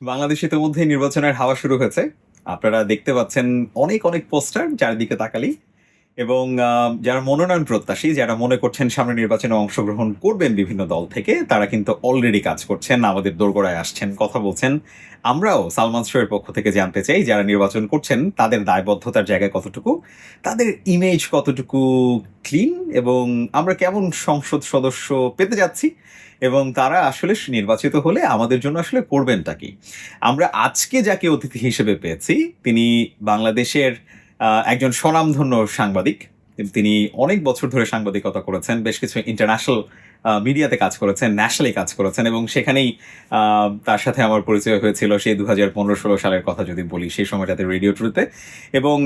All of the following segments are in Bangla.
বাংলাদেশ ইতিমধ্যে নির্বাচনের হাওয়া শুরু হয়েছে। আপনারা দেখতে পাচ্ছেন অনেক অনেক পোস্টার চারিদিকে তাকালি এবং যারা মনোনয়ন প্রত্যাশী, যারা মনে করছেন সামনে নির্বাচনে অংশগ্রহণ করবেন বিভিন্ন দল থেকে, তারা কিন্তু অলরেডি কাজ করছেন, আমাদের দোরগোড়ায় আসছেন, কথা বলছেন। আমরাও সালমান শোয়ের পক্ষ থেকে জানতে চাই, যারা নির্বাচন করছেন, তাদের দায়বদ্ধতার জায়গায় কতটুকু, তাদের ইমেজ কতটুকু ক্লিন এবং আমরা কেমন সংসদ সদস্য পেতে যাচ্ছি, এবং তারা আসলে নির্বাচিত হলে আমাদের জন্য আসলে করবেনটা কি? আমরা আজকে যাকে অতিথি হিসেবে পেয়েছি, তিনি বাংলাদেশের একজন স্বনামধন্য সাংবাদিক। তিনি অনেক বছর ধরে সাংবাদিকতা করেছেন, বেশ কিছু ইন্টারন্যাশনাল মিডিয়াতে কাজ করেছেন ন্যাশনালি কাজ করেছেন এবং সেখানেই তার সাথে আমার পরিচয় হয়েছিল সেই দু হাজার পনেরো ষোলো সালের কথা যদি বলি, সেই সময়টাতে রেডিও ট্রুতে এবং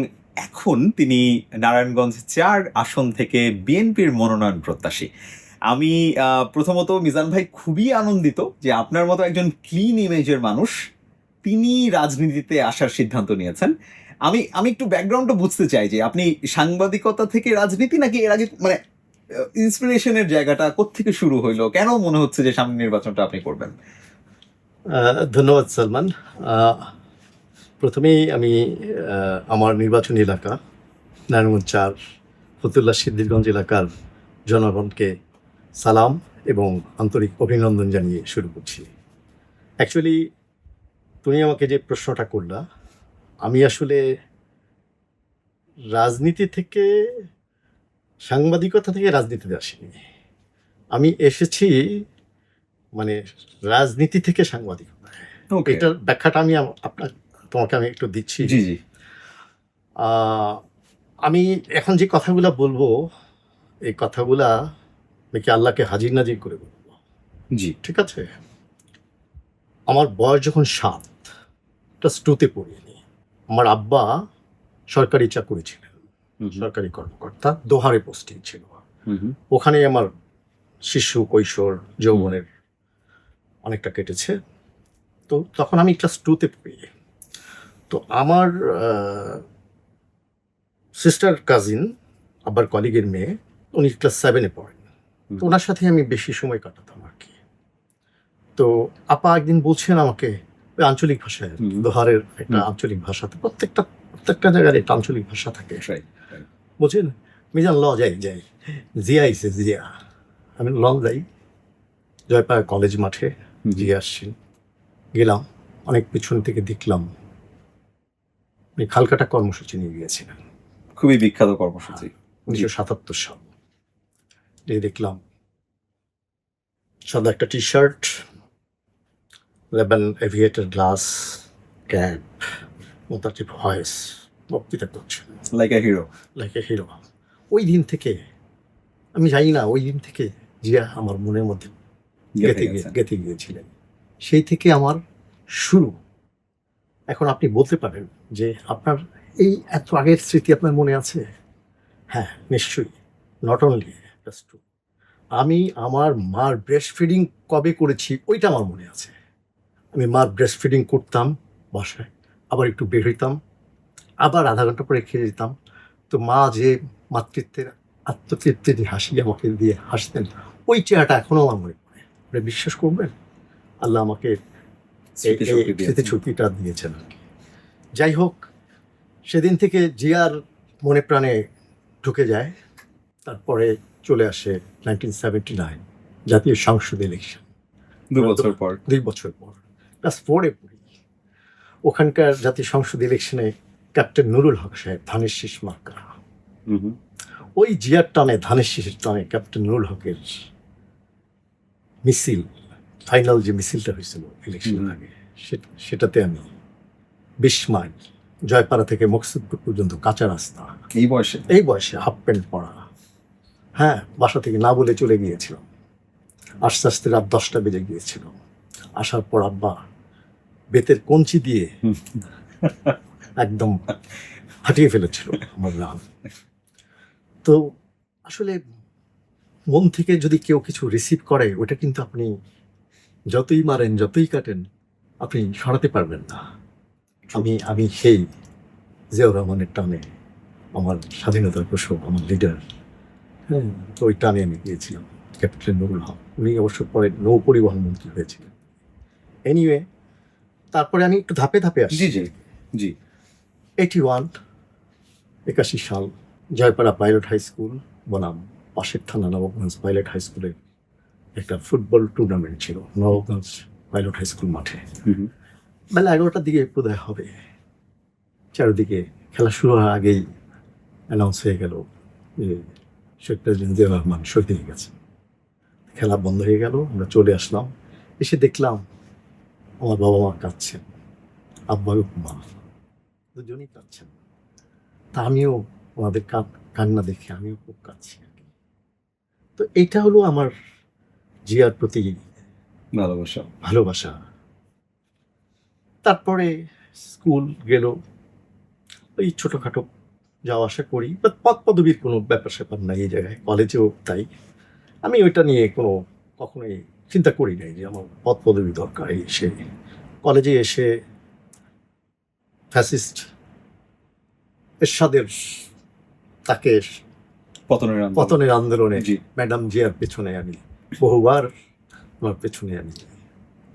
এখন তিনি নারায়ণগঞ্জ চার আসন থেকে বিএনপির মনোনয়ন প্রত্যাশী। আমি প্রথমত মিজান ভাই খুবই আনন্দিত যে আপনার মতো একজন ক্লিন ইমেজের মানুষ, তিনি রাজনীতিতে আসার সিদ্ধান্ত নিয়েছেন। আমি আমি একটু ব্যাকগ্রাউন্ডটা বুঝতে চাই যে আপনি সাংবাদিকতা থেকে রাজনীতি নাকি এর আগে মানে ইন্সপিরেশনের জায়গাটা কোত্থেকে শুরু হইল? কেন মনে হচ্ছে যে সামনে নির্বাচনটা আপনি করবেন? ধন্যবাদ, সালমান। প্রথমেই আমি আমার নির্বাচনী এলাকা নারায়ণগঞ্জ চার ফতুল্লা সিদ্দিরগঞ্জ এলাকার জনগণকে সালাম এবং আন্তরিক অভিনন্দন জানিয়ে শুরু করছি। অ্যাকচুয়ালি তুমি আমাকে যে প্রশ্নটা করলা আমি আসলে রাজনীতি থেকে সাংবাদিকতা থেকে রাজনীতিতে আসিনি। আমি এসেছি মানে রাজনীতি থেকে সাংবাদিকতা এটার ব্যাখ্যাটা আমি আপনার তোমাকে আমি একটু দিচ্ছি। জি জি। আমি এখন যে কথাগুলা বলব এই কথাগুলা আমি কি আল্লাহকে হাজির নাজির করে বলব। জি। ঠিক আছে? আমার বয়স যখন সাত ক্লাস টুতে পড়িনি। আমার আব্বা সরকারি চাকুরি ছিলেন সরকারি কর্মকর্তা দোহারে পোস্টিং ছিল। ওখানেই আমার শিশু কৈশোর যৌবনের অনেকটা কেটেছে। তো তখন আমি ক্লাস টুতে পড়ি। তো আমার সিস্টার কাজিন আবার কলিগের মেয়ে উনি ক্লাস সেভেনে পড়েন। তো ওনার সাথে আমি বেশি সময় কাটাতাম আর কি। তো আপা একদিন বলছেন আমাকে আঞ্চলিক ভাষায় হুম। দোহারের একটা আঞ্চলিক ভাষাতে প্রত্যেকটা প্রত্যেকটা জায়গার একটা আঞ্চলিক ভাষা থাকে। বলছেন মিজান ল যাই যাই। জিয়া জিয়া। আমি লং যাই। জয়পাড়া কলেজ মাঠে জিয়া আসছি। গেলাম অনেক পিছন থেকে দেখলাম। উনি খালকাটা কর্মসূচি নিয়ে গিয়েছিলেন খুবই বিখ্যাত কর্মসূচি। উনিশশো সাতাত্তর সাল। দেখলাম সাদা একটা টি শার্ট লেবেন এভিয়েটার গ্লাস ক্যাপ মোতাটি ভয়েস বক্তৃতা করছেন। Like a hero like a hero ওই দিন থেকে আমি জানি না ওই দিন থেকে জিয়া আমার মনের মধ্যে গেঁথে গেঁথে গিয়েছিলেন। সেই থেকে আমার শুরু। এখন আপনি বলতে পারেন যে আপনার এই এত আগের স্মৃতি আপনার মনে আছে? হ্যাঁ নিশ্চয়ই। নট অনলি আমি আমার মার ব্রেস্ট ফিডিং কবে করেছি ওইটা আমার মনে আছে। আমি মার ব্রেস্ট ফিডিং করতাম বাসায় আবার একটু বের হইতাম আবার আধা ঘণ্টা পরে খেয়ে যেতাম তো মা যে মাতৃত্বের আত্মতৃপ্তির হাসি আমাকে দিয়ে হাসতেন ওই চেহারাটা এখনও আমার মনে পড়ে। আপনি বিশ্বাস করবেন? আল্লাহ আমাকে এই দিয়েছেন। স্মৃতিশক্তিটা দিয়েছেন। আর কি যাই হোক সেদিন থেকে জিয়ার মনে প্রাণে ঢুকে যায় তারপরে চলে আসে নাইনটিন সেভেন্টি নাইন জাতীয় সংসদ ইলেকশন দু বছর পর। দুই বছর পর। ক্লাস ফোরে পড়ি ওখানকার জাতীয় সংসদ ইলেকশনে ক্যাপ্টেন নুরুল হক সাহেব ধানের শীষ মার্কা ওই জিয়ার টানে ধানের শীষের টানে ক্যাপ্টেন নুরুল হকের মিছিল ফাইনাল যে মিছিলটা হয়েছিল ইলেকশনের হুম। আগে সেটাতে আমি বিশ মাইল জয়পাড়া থেকে মকসুদপুর পর্যন্ত কাঁচা রাস্তা। এই বয়সে? এই বয়সে হাফ প্যান্ট পরা। হ্যাঁ বাসা থেকে না বলে চলে গিয়েছিলাম। আস্তে আস্তে রাত দশটা বেজে গিয়েছিল। আসার পর আব্বা বেতের কঞ্চি দিয়ে একদম ফাটিয়ে ফেলেছিল আমার রান তো আসলে মন থেকে যদি কেউ কিছু রিসিভ করে ওটা কিন্তু আপনি যতই মারেন যতই কাটেন আপনি সরাতে পারবেন না। আমি আমি সেই জিয়াউর রহমানের টানে আমার স্বাধীনতার প্রসব আমার লিডার হ্যাঁ তো ওই টানে আমি গিয়েছিলাম। ক্যাপ্টেন নুরুল হক উনি অবশ্য পরে নৌ পরিবহন মন্ত্রী হয়েছিলেন। এনিওয়ে তারপরে আমি একটু ধাপে ধাপে আসি জি জি জি। এইটি ওয়ান একাশি সাল জয়পাড়া পাইলট হাই স্কুল বনাম পাশের থানা নবগঞ্জ পাইলট হাই স্কুলে একটা ফুটবল টুর্নামেন্ট ছিল নবগঞ্জ পাইলট হাই স্কুল মাঠে। বেলা এগারোটার দিকে বোধহয় হবে। চারিদিকে খেলা শুরু হওয়ার আগেই অ্যানাউন্স হয়ে গেল যে শেখ প্রেসিডেন্ট জিয়া রহমান শহীদ হয়ে গেছে। খেলা বন্ধ হয়ে গেল আমরা চলে আসলাম। এসে দেখলাম আমার বাবা মা কাঁদছেন আব্বা মা দুজনেই কাঁদছেন তা আমিও ওনাদের কান- কান্না দেখে আমিও খুব কাঁদছি আর কি। তো এইটা হলো আমার জিয়ার প্রতি ভালোবাসা। ভালোবাসা। তারপরে স্কুল গেল। ওই ছোটোখাটো যাওয়া আসা করি। বা পদ পদবীর কোনো ব্যাপার স্যাপার নাই এই জায়গায়। কলেজেও তাই। আমি ওইটা নিয়ে কোনো কখনোই চিন্তা করি নাই যে আমার পদ পদবী দরকার এই সে কলেজে এসে ফ্যাসিস্ট এরশাদের তাকে পতনের পতনের আন্দোলনে ম্যাডাম জিয়ার পেছনে আমি বহুবার আমার পেছনে আমি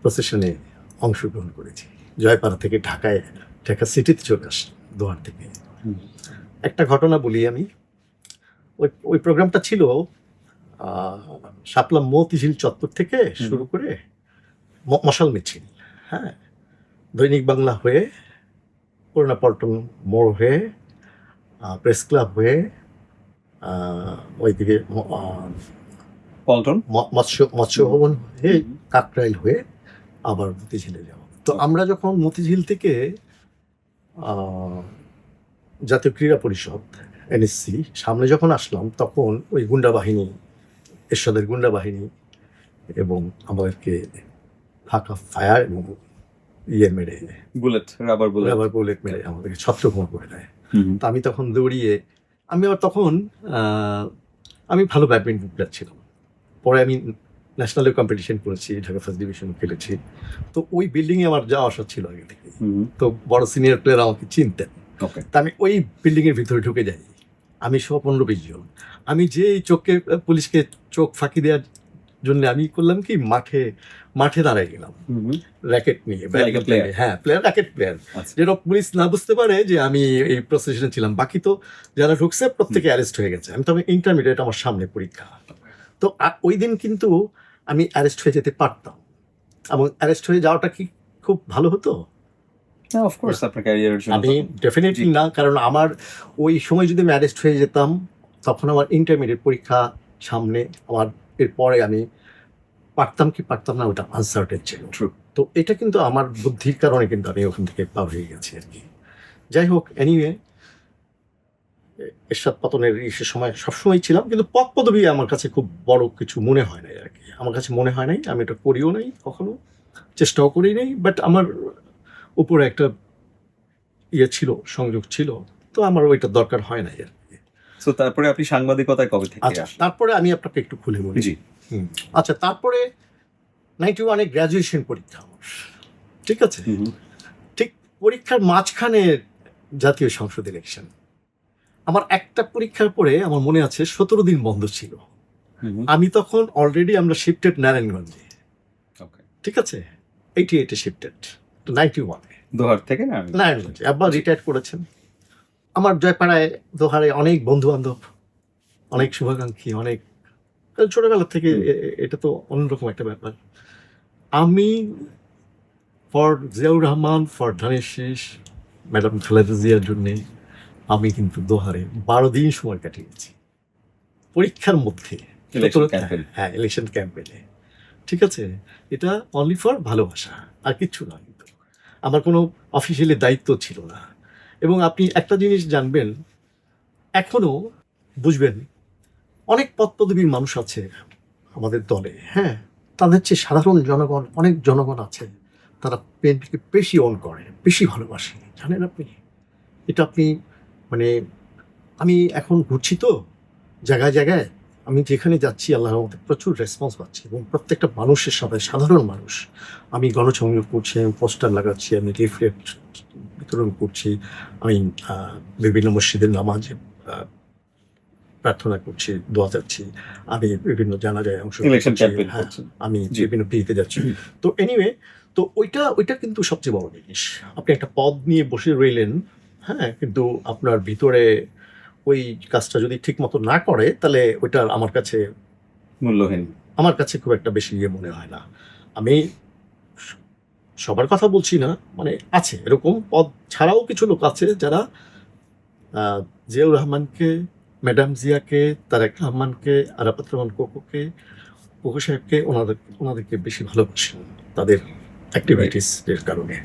প্রসেশনে অংশগ্রহণ করেছি। জয়পাড়া থেকে ঢাকায় ঢাকা সিটিতে চলে আসি দোয়ার থেকে। একটা ঘটনা বলি আমি। ওই ওই প্রোগ্রামটা ছিল শাপলা মতিঝিল চত্বর থেকে শুরু করে মশাল মিছিল হ্যাঁ? দৈনিক বাংলা হয়ে পুরোনা পল্টন মোড় হয়ে প্রেস ক্লাব হয়ে ওইদিকে পল্টন? মৎস্য মৎস্য ভবন হয়ে কাকরাইল হয়ে আবার মতিঝিলে যাব তো আমরা যখন মতিঝিল থেকে জাতীয় ক্রীড়া পরিষদ এনএসসি সামনে যখন আসলাম তখন ওই গুন্ডা বাহিনী এরশাদের গুন্ডা বাহিনী এবং আমাদেরকে ফাঁকা ফায়ার এবং ইয়ে মেরে বুলেট রাবার বুলেট। আবার বুলেট মেরে আমাদেরকে ছত্রভঙ্গ করে দেয়। তো আমি তখন দৌড়িয়ে আমি আবার তখন আহ, আমি ভালো ব্যাডমিন্টন প্লেয়ার ছিলাম। পরে আমি ন্যাশনালে কম্পিটিশন করেছি ঢাকা ফার্স্ট ডিভিশন খেলেছি। তো ওই বিল্ডিংয়ে আমার যাওয়া আসা ছিল আগে থেকে তো বড় সিনিয়র প্লেয়ার আমাকে চিনতেন। ওকে তা আমি ওই বিল্ডিংয়ের ভিতরে ঢুকে যাই। আমি সহ পনেরো বিশ জন। আমি যে চোখকে পুলিশকে চোখ ফাঁকি দেওয়ার জন্য আমি করলাম কি মাঠে মাঠে দাঁড়াই গেলাম। র্যাকেট নিয়ে হ্যাঁ প্লেয়ার র্যাকেট প্লেয়ার যেন পুলিশ না বুঝতে পারে যে আমি এই প্রসেশনে ছিলাম। বাকি তো যারা ঢুকছে প্রত্যেকে অ্যারেস্ট হয়ে গেছে। আমি তো ইন্টারমিডিয়েট আমার সামনে পরীক্ষা। তো ওই দিন কিন্তু আমি অ্যারেস্ট হয়ে যেতে পারতাম। এবং অ্যারেস্ট হয়ে যাওয়াটা কি খুব ভালো হতো? অফকোর্স আপনার ক্যারিয়ারের জন্য আমি ডেফিনেটলি না কারণ আমার ওই সময় যদি আমি অ্যারেস্ট হয়ে যেতাম তখন আমার ইন্টারমিডিয়েট পরীক্ষা সামনে আমার এরপরে আমি পারতাম কি পারতাম না ওটা আনসার্টেন ছিল. তো এটা কিন্তু আমার বুদ্ধির কারণে কিন্তু আমি ওখান থেকে পার হয়ে গেছি আর কি। যাই হোক এনিওয়ে এরশাদ পতনের ইসের সময় সবসময় ছিলাম কিন্তু পদ পদবী আমার কাছে খুব বড় কিছু মনে হয় নাই আর কি। আমার কাছে মনে হয় নাই আমি এটা করিও নাই কখনো চেষ্টাও করি নাই বাট আমার উপরে একটা ইয়ে ছিল সংযোগ ছিল তো আমার ওইটা দরকার হয় না আর কি। সো তারপরে আপনি সাংবাদিকতায় কবে থেকে আচ্ছা তারপরে আমি আপনাকে একটু খুলে বলি। জি। আচ্ছা তারপরে নাইনটি ওয়ানে গ্র্যাজুয়েশন পরীক্ষা আমার। ঠিক আছে? ঠিক পরীক্ষার মাঝখানে জাতীয় সংসদ ইলেকশন আমার একটা পরীক্ষার পরে আমার মনে আছে সতেরো দিন বন্ধ ছিল। আমি তখন অলরেডি আমরা শিফটেড নারায়ণগঞ্জে। ঠিক আছে? এইটি এইটে শিফটেড তো নাইনটি ওয়ানে দোহার থেকে না? নারায়ণগঞ্জে আব্বা রিটায়ার করেছেন। আমার জয়পাড়ায় দোহারে অনেক বন্ধু বান্ধব অনেক শুভাকাঙ্ক্ষী অনেক ছোটবেলা থেকে এটা তো অন্যরকম একটা ব্যাপার। আমি ফর জিয়াউর রহমান ফর ধানের শীষ ম্যাডাম খালেদা জিয়ার জন্যে আমি কিন্তু দোহারে বারো দিন সময় কাটিয়েছি। পরীক্ষার মধ্যে। হ্যাঁ ইলেকশন ক্যাম্পেনে ঠিক আছে? এটা অনলি ফর ভালোবাসা আর কিচ্ছু না কিন্তু আমার কোনো অফিসিয়ালি দায়িত্ব ছিল না। এবং আপনি একটা জিনিস জানবেন, এখনও বুঝবেন, অনেক পদ পদবীর মানুষ আছে আমাদের দলে হ্যাঁ? তাদের চেয়ে সাধারণ জনগণ, অনেক জনগণ আছে, তারা পেনটিকে বেশি অন করে, বেশি ভালোবাসে, জানেন আপনি? এটা আপনি মানে আমি এখন ঘুরছি তো, জায়গায় জায়গায় আমি যেখানে যাচ্ছি আল্লাহর মধ্যে প্রচুর রেসপন্স পাচ্ছি এবং প্রত্যেকটা মানুষের সাথে সাধারণ মানুষ। আমি গণসংযোগ করছি আমি পোস্টার লাগাচ্ছি আমি লিফলেট বিতরণ করছি আমি বিভিন্ন মসজিদের নামাজে প্রার্থনা করছি দোয়া চাচ্ছি আমি বিভিন্ন জানাজায় অংশ হ্যাঁ, আমি। বিভিন্ন বিয়েতে যাচ্ছি। তো এনিওয়ে তো ওইটা ওইটা কিন্তু সবচেয়ে বড় জিনিস। আপনি একটা পদ নিয়ে বসে রইলেন হ্যাঁ কিন্তু আপনার ভিতরে ওই কাজটা যদি ঠিক মতো না করে তাহলে ওইটা আমার কাছে মূল্যহীন। আমার কাছে খুব একটা বেশি ইয়ে মনে হয় না। আমি সবার কথা বলছি না মানে আছে এরকম পদ ছাড়াও কিছু লোক আছে যারা জিয়াউর রহমানকে ম্যাডাম জিয়াকে তারেক রহমানকে আরাফাত রহমান কোকোকে কোকো সাহেবকে ওনাদের ওনাদেরকে বেশি ভালোবাসেন তাদের অ্যাক্টিভিটিস এর কারণে।